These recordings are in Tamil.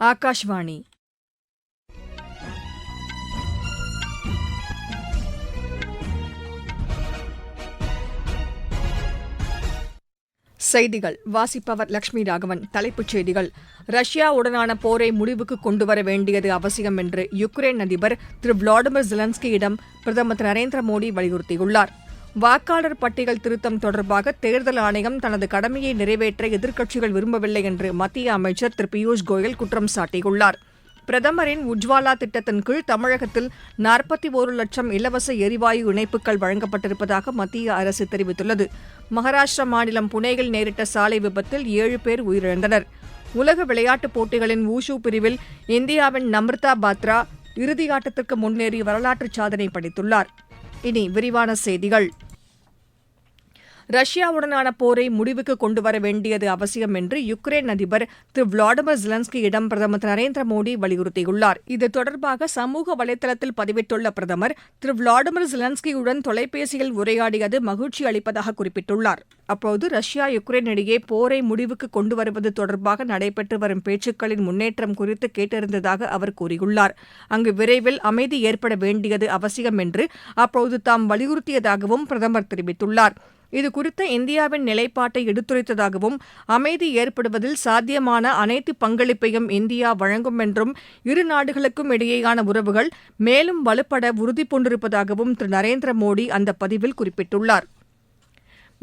ஆகாஷ்வாணி செய்திகள். வாசிப்பவர் லட்சுமி ராகவன். தலைப்புச் செய்திகள். ரஷ்யாவுடனான போரை முடிவுக்கு கொண்டுவர வேண்டியது அவசியம் என்று யுக்ரைன் அதிபர் திரு விளாடிமிர் ஜெலன்ஸ்கியிடம் பிரதமர் திரு நரேந்திர மோடி வலியுறுத்தியுள்ளார். வாக்காளர் பட்டியல் திருத்தம் தொடர்பாக தேர்தல் ஆணையம் தனது கடமையை நிறைவேற்ற எதிர்க்கட்சிகள் விரும்பவில்லை என்று மத்திய அமைச்சர் திரு பியூஷ் கோயல் குற்றம் சாட்டியுள்ளார். பிரதமரின் உஜ்வாலா திட்டத்தின் கீழ் தமிழகத்தில் நாற்பத்தி ஒரு லட்சம் இலவச எரிவாயு இணைப்புகள் வழங்கப்பட்டிருப்பதாக மத்திய அரசு தெரிவித்துள்ளது. மகாராஷ்டிரா மாநிலம் புனேயில் நேரிட்ட சாலை விபத்தில் ஏழு பேர் உயிரிழந்தனர். உலக விளையாட்டுப் போட்டிகளின் ஊஷு பிரிவில் இந்தியாவின் நம்ரதா பாத்ரா இறுதியாட்டத்திற்கு முன்னேறி வரலாற்று சாதனை படைத்துள்ளார். இனி விரிவான செய்திகள். ரஷ்யாவுடனான போரை முடிவுக்கு கொண்டுவர வேண்டியது அவசியம் என்று யுக்ரைன் அதிபர் திரு விளாடிமிர் ஜெலன்ஸ்கியிடம் பிரதமர் திரு நரேந்திர மோடி வலியுறுத்தியுள்ளார். இது தொடர்பாக சமூக வலைதளத்தில் பதிவிட்டுள்ள பிரதமர் திரு விளாடிமிர் ஜெலன்ஸ்கியுடன் தொலைபேசியில் உரையாடியது மகிழ்ச்சி அளிப்பதாக குறிப்பிட்டுள்ளார். அப்போது ரஷ்யா யுக்ரைன் இடையே போரை முடிவுக்கு கொண்டு வருவது தொடர்பாக நடைபெற்று வரும் பேச்சுக்களின் முன்னேற்றம் குறித்து கேட்டறிந்ததாக அவர் கூறியுள்ளார். அங்கு விரைவில் அமைதி ஏற்பட வேண்டியது அவசியம் என்று அப்போது தாம் வலியுறுத்தியதாகவும் பிரதமர் தெரிவித்துள்ளார். இதுகுறித்த இந்தியாவின் நிலைப்பாட்டை எடுத்துரைத்ததாகவும் அமைதி ஏற்படுவதில் சாத்தியமான அனைத்து பங்களிப்பையும் இந்தியா வழங்கும் என்றும் இரு நாடுகளுக்கும் இடையேயான உறவுகள் மேலும் வலுப்பட உறுதிபூண்டிருப்பதாகவும் திரு நரேந்திர மோடி அந்த பதிவில் குறிப்பிட்டுள்ளார்.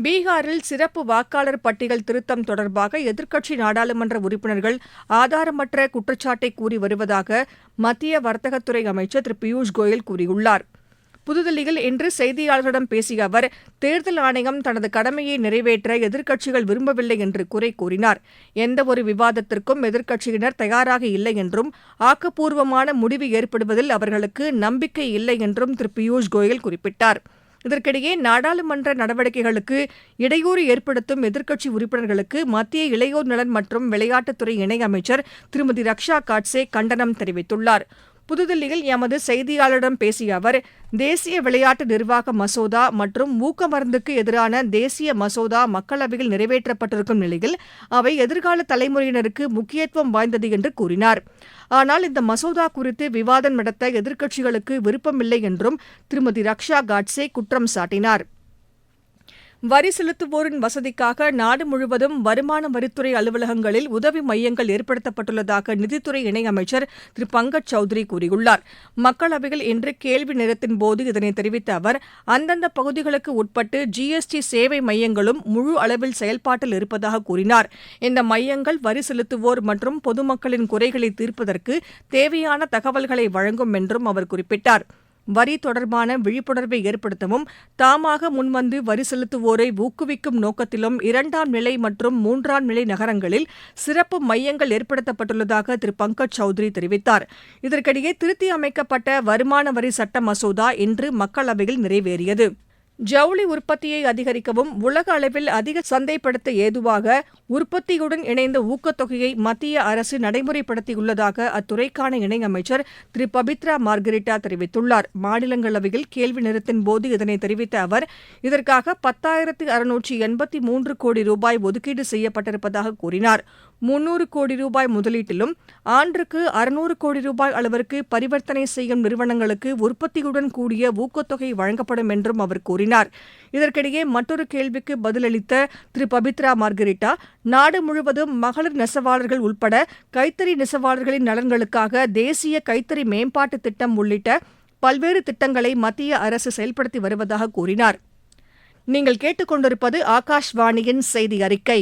பீகாரில் சிறப்பு வாக்காளர் பட்டியல் திருத்தம் தொடர்பாக எதிர்க்கட்சி நாடாளுமன்ற உறுப்பினர்கள் ஆதாரமற்ற குற்றச்சாட்டை கூறி வருவதாக மத்திய வர்த்தகத்துறை அமைச்சர் திரு பியூஷ் கோயல் கூறியுள்ளார். புதுதில்லியில் இன்று செய்தியாளர்களிடம் பேசிய அவர் தேர்தல் ஆணையம் தனது கடமையை நிறைவேற்ற எதிர்க்கட்சிகள் விரும்பவில்லை என்று குறை கூறினார். எந்தவொரு விவாதத்திற்கும் எதிர்க்கட்சியினர் தயாராக இல்லை என்றும் ஆக்கப்பூர்வமான முடிவு ஏற்படுவதில் அவர்களுக்கு நம்பிக்கை இல்லை என்றும் திரு பியூஷ் கோயல் குறிப்பிட்டார். இதற்கிடையே நாடாளுமன்ற நடவடிக்கைகளுக்கு இடையூறு ஏற்படுத்தும் எதிர்க்கட்சி உறுப்பினர்களுக்கு மத்திய இளையோர் நலன் மற்றும் விளையாட்டுத்துறை இணையமைச்சர் திருமதி ரக்ஷா காட்சே கண்டனம் தெரிவித்துள்ளார். புதுதில்லியில் எமது செய்தியாளரிடம் பேசிய அவர் தேசிய விளையாட்டு நிர்வாக மசோதா மற்றும் ஊக்க மருந்துக்கு எதிரான தேசிய மசோதா மக்களவையில் நிறைவேற்றப்பட்டிருக்கும் நிலையில் அவை எதிர்கால தலைமுறையினருக்கு முக்கியத்துவம் வாய்ந்தது என்று கூறினார். ஆனால் இந்த மசோதா குறித்து விவாதம் நடத்த எதிர்க்கட்சிகளுக்கு விருப்பமில்லை என்றும் திருமதி ரக்ஷா காட்சே குற்றம் சாட்டினார். வரி செலுத்துவோரின் வசதிக்காக நாடு முழுவதும் வருமான வரித்துறை அலுவலகங்களில் உதவி மையங்கள் ஏற்படுத்தப்பட்டுள்ளதாக நிதித்துறை இணையமைச்சர் திரு பங்கஜ் சௌத்ரி கூறியுள்ளார். மக்களவையில் இன்று கேள்வி நேரத்தின் போது இதனை தெரிவித்த அவர் அந்தந்த பகுதிகளுக்கு உட்பட்டு ஜிஎஸ்டி சேவை மையங்களும் முழு அளவில் செயல்பாட்டில் இருப்பதாக கூறினார். இந்த மையங்கள் வரி செலுத்துவோர் மற்றும் பொதுமக்களின் குறைகளை தீர்ப்பதற்கு தேவையான தகவல்களை வழங்கும் என்றும் அவர் குறிப்பிட்டார். வரி தொடர்பான விழிப்புணர்வை ஏற்படுத்தவும் தாமாக முன்வந்து வரி செலுத்துவோரை ஊக்குவிக்கும் நோக்கத்திலும் இரண்டாம் நிலை மற்றும் மூன்றாம் நிலை நகரங்களில் சிறப்பு மையங்கள் ஏற்படுத்தப்பட்டுள்ளதாக திரு பங்கஜ் சௌத்ரி தெரிவித்தார். இதற்கிடையே திருத்தி அமைக்கப்பட்ட வருமான வரி சட்ட மசோதா இன்று மக்களவையில் நிறைவேறியது. ஜவுளி உற்பத்தியை அதிகரிக்கவும் உலக அளவில் அதிக சந்தைப்படுத்த ஏதுவாக உற்பத்தியுடன் இணைந்த ஊக்கத்தொகையை மத்திய அரசு நடைமுறைப்படுத்தியுள்ளதாக அத்துறைக்கான இணையமைச்சர் திரு பபித்ரா மார்கரிட்டா தெரிவித்துள்ளார். மாநிலங்களவையில் கேள்வி நேரத்தின் போது இதனை தெரிவித்த அவர் இதற்காக பத்தாயிரத்து அறுநூற்றி எண்பத்தி மூன்று கோடி ரூபாய் ஒதுக்கீடு செய்யப்பட்டிருப்பதாக கூறினார். முன்னூறு கோடி ரூபாய் முதலீட்டிலும் ஆண்டுக்கு அறுநூறு கோடி ரூபாய் அளவிற்கு பரிவர்த்தனை செய்யும் நிறுவனங்களுக்கு உற்பத்தியுடன் கூடிய ஊக்கத்தொகை வழங்கப்படும் என்றும் அவர் கூறினார். இதற்கிடையே மற்றொரு கேள்விக்கு பதிலளித்த திரு. பபித்ரா மார்கரிட்டா நாடு முழுவதும் மகளிர் நெசவாளர்கள் உட்பட கைத்தறி நெசவாளர்களின் நலன்களுக்காக தேசிய கைத்தறி மேம்பாட்டு திட்டம் உள்ளிட்ட பல்வேறு திட்டங்களை மத்திய அரசு செயல்படுத்தி வருவதாக கூறினார். நீங்கள் கேட்டுக்கொண்டிருப்பது ஆகாஷ்வாணியின் செய்தி அறிக்கை.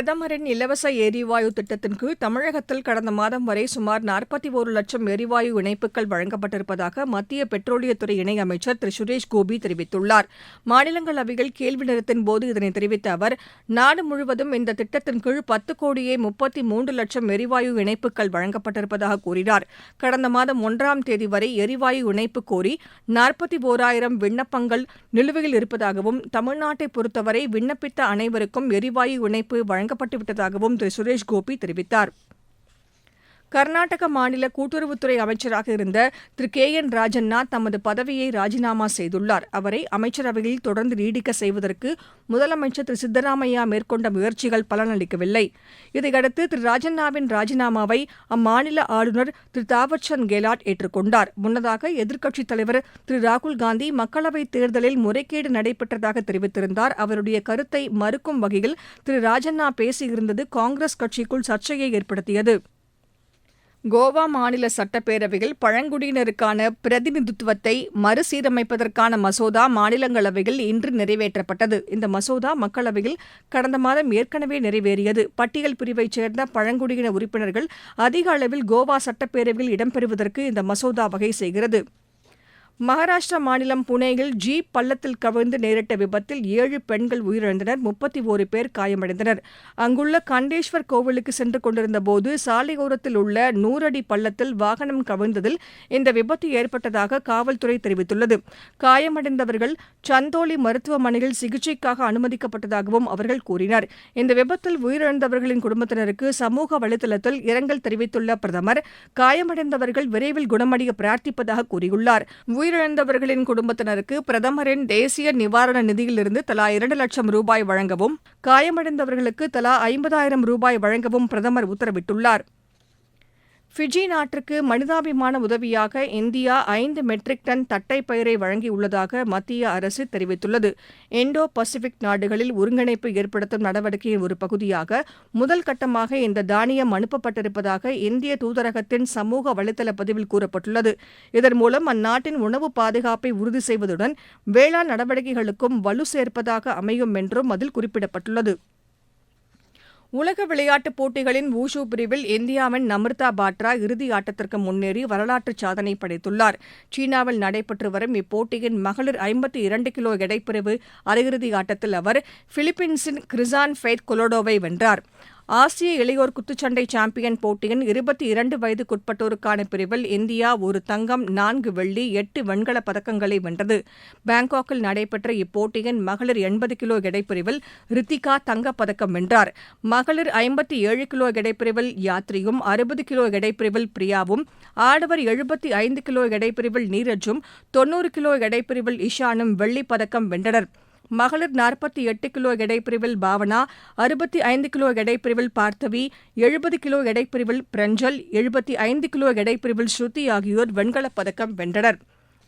பிரதமரின் இலவச எரிவாயு திட்டத்தின் கீழ் தமிழகத்தில் கடந்த மாதம் வரை சுமார் நாற்பத்தி ஒரு லட்சம் எரிவாயு இணைப்புகள் வழங்கப்பட்டிருப்பதாக மத்திய பெட்ரோலியத்துறை இணையமைச்சர் திரு சுரேஷ் கோபி தெரிவித்துள்ளார். மாநிலங்களவையில் கேள்வி நேரத்தின் போது இதனை தெரிவித்த அவர் நாடு முழுவதும் இந்த திட்டத்தின் கீழ் பத்து கோடியே முப்பத்தி மூன்று லட்சம் எரிவாயு இணைப்புகள் வழங்கப்பட்டிருப்பதாக கூறினார். கடந்த மாதம் ஒன்றாம் தேதி வரை எரிவாயு இணைப்பு கோரி நாற்பத்தி ஓராயிரம் விண்ணப்பங்கள் நிலுவையில் இருப்பதாகவும் தமிழ்நாட்டை பொறுத்தவரை விண்ணப்பித்த அனைவருக்கும் எரிவாயு இணைப்பு வழங்க வழங்கப்பட்டுவிட்டதாகவும் திரு சுரேஷ் கோபி தெரிவித்தார். கர்நாடக மாநில கூட்டுறவுத்துறை அமைச்சராக இருந்த திரு. கே. என். ராஜண்ணா தமது பதவியை ராஜினாமா செய்துள்ளார். அவரை அமைச்சரவையில் தொடர்ந்து நீடிக்க செய்வதற்கு முதலமைச்சர் திரு. சித்தராமையா மேற்கொண்ட முயற்சிகள் பலனளிக்கவில்லை. இதையடுத்து திரு. ராஜண்ணாவின் ராஜினாமாவை அம்மாநில ஆளுநர் திரு. தாவர்சந்த் கெலாட் ஏற்றுக்கொண்டார். முன்னதாக எதிர்க்கட்சித் தலைவர் திரு. ராகுல் காந்தி மக்களவைத் தேர்தலில் முறைகேடு நடைபெற்றதாக தெரிவித்திருந்தார். அவருடைய கருத்தை மறுக்கும் வகையில் திரு. ராஜண்ணா பேசியிருந்தது காங்கிரஸ் கட்சிக்குள் சர்ச்சையை ஏற்படுத்தியது. கோவா மாநில சட்டப்பேரவையில் பழங்குடியினருக்கான பிரதிநிதித்துவத்தை மறுசீரமைப்பதற்கான மசோதா மாநிலங்களவையில் இன்று நிறைவேற்றப்பட்டது. இந்த மசோதா மக்களவையில் கடந்த மாதம் ஏற்கனவே நிறைவேறியது. பட்டியல் பிரிவைச் சேர்ந்த பழங்குடியின உறுப்பினர்கள் அதிக அளவில் கோவா சட்டப்பேரவையில் இடம்பெறுவதற்கு இந்த மசோதா வகை செய்கிறது. மகாராஷ்டிரா மாநிலம் புனேயில் ஜீப் பள்ளத்தில் கவிழ்ந்து நேரிட்ட விபத்தில் ஏழு பெண்கள் உயிரிழந்தனர் முப்பத்தி ஓரு பேர் காயமடைந்தனர். அங்குள்ள கண்டேஸ்வர் கோவிலுக்கு சென்று கொண்டிருந்தபோது சாலையோரத்தில் உள்ள நூறடி பள்ளத்தில் வாகனம் கவிழ்ந்ததில் இந்த விபத்து ஏற்பட்டதாக காவல்துறை தெரிவித்துள்ளது. காயமடைந்தவர்கள் சந்தோலி மருத்துவமனையில் சிகிச்சைக்காக அனுமதிக்கப்பட்டதாகவும் அவர்கள் கூறினர். இந்த விபத்தில் உயிரிழந்தவர்களின் குடும்பத்தினருக்கு சமூக வலைதளத்தில் இரங்கல் தெரிவித்துள்ள பிரதமர் காயமடைந்தவர்கள் விரைவில் குணமடைய பிரார்த்திப்பதாக கூறியுள்ளார். உயிரிழந்தவர்களின் குடும்பத்தினருக்கு பிரதமரின் தேசிய நிவாரண நிதியிலிருந்து தலா இரண்டு லட்சம் ரூபாய் வழங்கவும் காயமடைந்தவர்களுக்கு தலா ஐம்பதாயிரம் ரூபாய் வழங்கவும் பிரதமர் உத்தரவிட்டுள்ளார். ஃபிஜி நாட்டிற்கு மனிதாபிமான உதவியாக இந்தியா ஐந்து மெட்ரிக் டன் தட்டைப்பயிரை வழங்கியுள்ளதாக மத்திய அரசு தெரிவித்துள்ளது. இந்தோ பசிபிக் நாடுகளில் ஒருங்கிணைப்பு ஏற்படுத்தும் நடவடிக்கையின் ஒரு பகுதியாக முதல் கட்டமாக இந்த தானியம் அனுப்பப்பட்டிருப்பதாக இந்திய தூதரகத்தின் சமூக வலைதள பதிவில் கூறப்பட்டுள்ளது. இதன் மூலம் அந்நாட்டின் உணவு பாதுகாப்பை உறுதி செய்வதுடன் வேளாண் நடவடிக்கைகளுக்கும் வலு சேர்ப்பதாக அமையும் என்றும் அதில் குறிப்பிடப்பட்டுள்ளது. உலக விளையாட்டுப் போட்டிகளின் வூஷு பிரிவில் இந்தியாவின் நமிர்தா பாட்ரா இறுதி ஆட்டத்திற்கு முன்னேறி வரலாற்று சாதனை படைத்துள்ளார். சீனாவில் நடைபெற்று வரும் இப்போட்டியின் மகளிர் ஐம்பத்தி இரண்டு கிலோ எடைப்பிரிவு அரையிறுதி ஆட்டத்தில் அவர் பிலிப்பீன்ஸின் கிரிசான் ஃபெய்த் கொலோடோவை வென்றார். ஆசிய இளையோர் குத்துச்சண்டை சாம்பியன் போட்டியின் இருபத்தி இரண்டு வயதுக்குட்பட்டோருக்கான பிரிவில் இந்தியா ஒரு தங்கம் நான்கு வெள்ளி எட்டு வெண்கலப் பதக்கங்களை வென்றது. பாங்காக்கில் நடைபெற்ற இப்போட்டியின் மகளிர் எண்பது கிலோ எடைப்பிரிவில் ரித்திகா தங்கப்பதக்கம் வென்றார். மகளிர் ஐம்பத்தி ஏழு கிலோ எடைப்பிரிவில் யாத்ரியும் அறுபது கிலோ எடைப்பிரிவில் பிரியாவும் ஆடவர் எழுபத்தி ஐந்து கிலோ எடைப்பிரிவில் நீரஜும் தொன்னூறு கிலோ எடைப்பிரிவில் இஷானும் வெள்ளிப் பதக்கம் வென்றனர். மகளிர் நாற்பத்தி எட்டு கிலோ எடைப்பிரிவில் பாவனா அறுபத்தி ஐந்து கிலோ எடைப்பிரிவில் பார்த்தவி எழுபது கிலோ எடைப்பிரிவில் பிரஞ்சல் எழுபத்தி ஐந்து கிலோ எடைப்பிரிவில் ஸ்ருதி ஆகியோர் வெண்கலப் பதக்கம் வென்றனர்.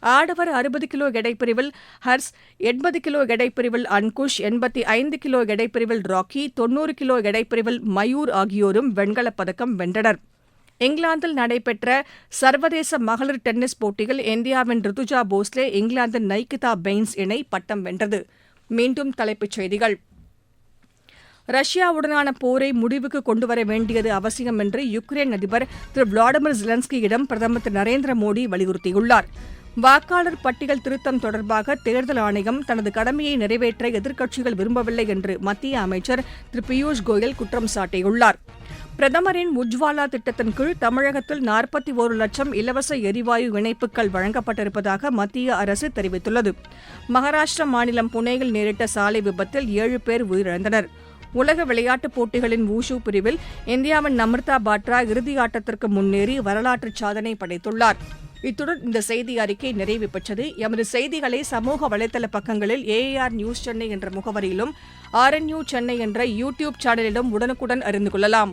ஆடவர் அறுபது கிலோ எடைப்பிரிவில் ஹர்ஸ் எண்பது கிலோ எடைப்பிரிவில் அன்குஷ் எண்பத்தி ஐந்து கிலோ எடைப்பிரிவில் ராக்கி தொன்னூறு கிலோ எடைப்பிரிவில் மயூர் ஆகியோரும் வெண்கலப் பதக்கம் வென்றனர். இங்கிலாந்தில் நடைபெற்ற சர்வதேச மகளிர் டென்னிஸ் போட்டியில் இந்தியாவின் ரிதுஜா போஸ்லே இங்கிலாந்தின் நைகிதா பெயின்ஸ் இணை பட்டம் வென்றது. மீண்டும் தலைப்புச் செய்திகள். ரஷ்யாவுடனான போரை முடிவுக்கு கொண்டுவர வேண்டியது அவசியம் என்று யுக்ரைன் அதிபர் திரு விளாடிமிர் ஜிலன்ஸ்கியிடம் பிரதமர் திரு நரேந்திர மோடி வலியுறுத்தியுள்ளார். வாக்காளர் பட்டியல் திருத்தம் தொடர்பாக தேர்தல் ஆணையம் தனது கடமையை நிறைவேற்ற எதிர்க்கட்சிகள் விரும்பவில்லை என்று மத்திய அமைச்சர் திரு பியூஷ் கோயல் குற்றம் சாட்டியுள்ளார். பிரதமரின் உஜ்வாலா திட்டத்தின் கீழ் தமிழகத்தில் நாற்பத்தி ஒரு லட்சம் இலவச எரிவாயு இணைப்புகள் வழங்கப்பட்டிருப்பதாக மத்திய அரசு தெரிவித்துள்ளது. மகாராஷ்டிரா மாநிலம் புனேயில் நேரிட்ட சாலை விபத்தில் ஏழு பேர் உயிரிழந்தனர். உலக விளையாட்டுப் போட்டிகளின் வூஷு பிரிவில் இந்தியாவின் நமிர்தா பாட்ரா இறுதி ஆட்டத்திற்கு முன்னேறி வரலாற்று சாதனை படைத்துள்ளார். இத்துடன் இந்த செய்தி அறிக்கை நிறைவு பெற்றது. எமது செய்திகளை சமூக வலைதள பக்கங்களில் ஏஏஆர் நியூஸ் சென்னை என்ற முகவரியிலும் ஆர்என்யூ சென்னை என்ற யூ டியூப் சேனலிலும் உடனுக்குடன் அறிந்து கொள்ளலாம்.